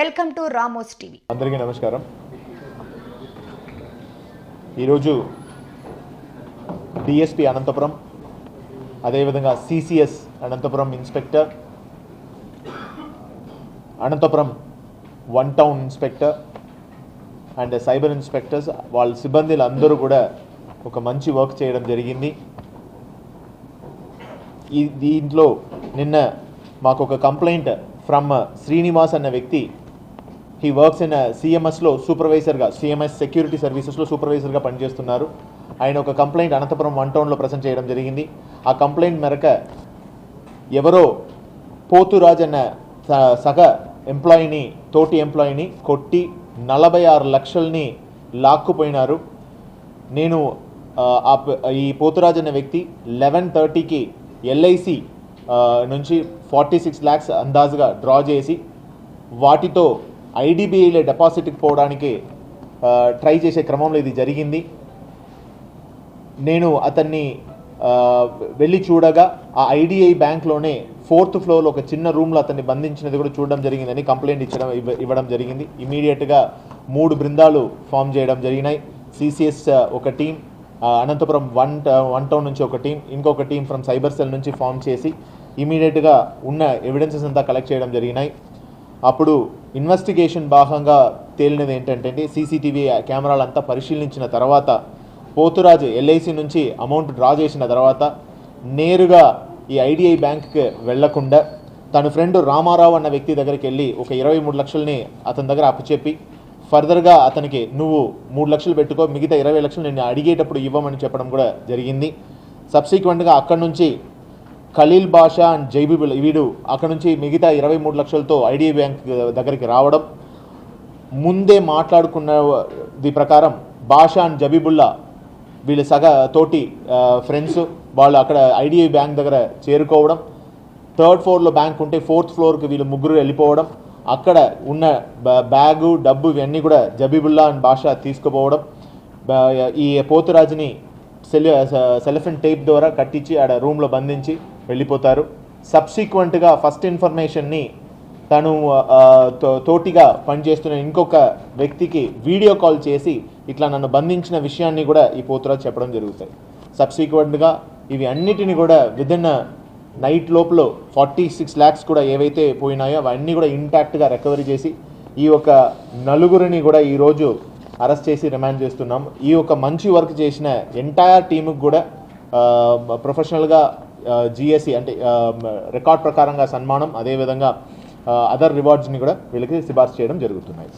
Welcome to Ramos TV. అందరికీ నమస్కారం. ఈరోజు డిఎస్పి అనంతపురం అదేవిధంగా CCS Anantapuram inspector Anantapuram one town inspector and cyber inspectors వాళ్ళ సిబ్బందిలు అందరూ కూడా ఒక మంచి వర్క్ చేయడం జరిగింది. ఈ దీంట్లో నిన్న మాకు ఒక కంప్లైంట్ ఫ్రమ్ శ్రీనివాస్ అన్న వ్యక్తి హీ వర్క్స్ ఇన్ సిఎంఎస్లో సూపర్వైజర్గా సిఎంఎస్ సెక్యూరిటీ సర్వీసెస్లో సూపర్వైజర్గా పనిచేస్తున్నారు. ఆయన ఒక కంప్లైంట్ అనంతపురం వన్ టౌన్లో ప్రజెంట్ చేయడం జరిగింది. ఆ కంప్లైంట్ మేరకు ఎవరో పోతురాజ్ అన్న స- సగ ఎంప్లాయీని తోటి ఎంప్లాయీని కొట్టి నలభై ఆరు లక్షల్ని లాక్కుపోయినారు. నేను ఆ, ఈ పోతురాజ్ అనే వ్యక్తి లెవెన్ థర్టీకి ఎల్ఐసి నుంచి ఫార్టీ సిక్స్ ల్యాక్స్ అందాజుగా డ్రా చేసి వాటితో ఐడిబిఐలో డిపాజిట్కి పోవడానికి ట్రై చేసే క్రమంలో ఇది జరిగింది. నేను అతన్ని వెళ్ళి చూడగా ఆ ఐడిఐ బ్యాంక్లోనే ఫోర్త్ ఫ్లోర్లో ఒక చిన్న రూమ్లో అతన్ని బంధించినది కూడా చూడడం జరిగిందని కంప్లైంట్ ఇచ్చడం ఇవ్వ- ఇవ్వడం జరిగింది. ఇమీడియట్గా మూడు బృందాలు ఫామ్ చేయడం జరిగినాయి. సిసిఎస్ ఒక టీం అనంతపురం వన్ ట- వన్ టౌన్ నుంచి ఒక టీం ఇంకొక టీం ఫ్రమ్ సైబర్ సెల్ నుంచి ఫామ్ చేసి ఇమీడియట్గా ఉన్న ఎవిడెన్సెస్ అంతా కలెక్ట్ చేయడం జరిగినాయి. అప్పుడు ఇన్వెస్టిగేషన్ భాగంగా తేలినది ఏంటంటే సీసీటీవీ కెమెరాలంతా పరిశీలించిన తర్వాత పోతురాజు ఎల్ఐసి నుంచి అమౌంట్ డ్రా చేసిన తర్వాత నేరుగా ఈ ఐడిఐ బ్యాంక్కి వెళ్ళకుండా తన ఫ్రెండ్ రామారావు అన్న వ్యక్తి దగ్గరికి వెళ్ళి ఒక ఇరవై మూడు లక్షల్ని అతని దగ్గర అప్పచెప్పి ఫర్దర్గా అతనికి నువ్వు మూడు లక్షలు పెట్టుకో మిగతా ఇరవై లక్షలు నేను అడిగేటప్పుడు ఇవ్వమని చెప్పడం కూడా జరిగింది. సబ్సిక్వెంట్గా అక్కడి నుంచి ఖలీల్ బాషా అండ్ జైబిబుల్ వీడు అక్కడ నుంచి మిగతా ఇరవై మూడు లక్షలతో ఐడిఐ బ్యాంక్ దగ్గరికి రావడం ముందే మాట్లాడుకున్న ది ప్రకారం బాషా అండ్ జబీబుల్లా వీళ్ళ సగ తోటి ఫ్రెండ్స్ వాళ్ళు అక్కడ ఐడిఐ బ్యాంక్ దగ్గర చేరుకోవడం థర్డ్ ఫ్లోర్లో బ్యాంక్ ఉంటే ఫోర్త్ ఫ్లోర్కి వీళ్ళు ముగ్గురు వెళ్ళిపోవడం అక్కడ ఉన్న బ్యాగు డబ్బు ఇవన్నీ కూడా జబీబుల్లా అండ్ బాషా తీసుకుపోవడం బ- ఈ పోతురాజుని సెల్ సెలఫిన్ టేప్ ద్వారా కట్టించి ఆడ రూమ్లో బంధించి వెళ్ళిపోతారు. సబ్సిక్వెంట్గా ఫస్ట్ ఇన్ఫర్మేషన్ని తను తోటిగా పనిచేస్తున్న ఇంకొక వ్యక్తికి వీడియో కాల్ చేసి ఇట్లా నన్ను బంధించిన విషయాన్ని కూడా ఈ పోతురాజు చెప్పడం జరుగుతాయి. సబ్సిక్వెంట్గా ఇవి అన్నిటిని కూడా విదిన్ నైట్ లోపల ఫార్టీ సిక్స్ ల్యాక్స్ కూడా ఏవైతే పోయినాయో అవన్నీ కూడా ఇంటాక్ట్గా రికవరీ చేసి ఈ యొక్క నలుగురిని కూడా ఈరోజు అరెస్ట్ చేసి రిమాండ్ చేస్తున్నాం. ఈ యొక్క మంచి వర్క్ చేసిన ఎంటైర్ టీముకి కూడా ప్రొఫెషనల్గా జిఎస్సి అంటే రికార్డ్ ప్రకారంగా సన్మానం అదేవిధంగా అదర్ రివార్డ్స్ని కూడా వీళ్ళకి సిఫార్సు చేయడం జరుగుతున్నాయి.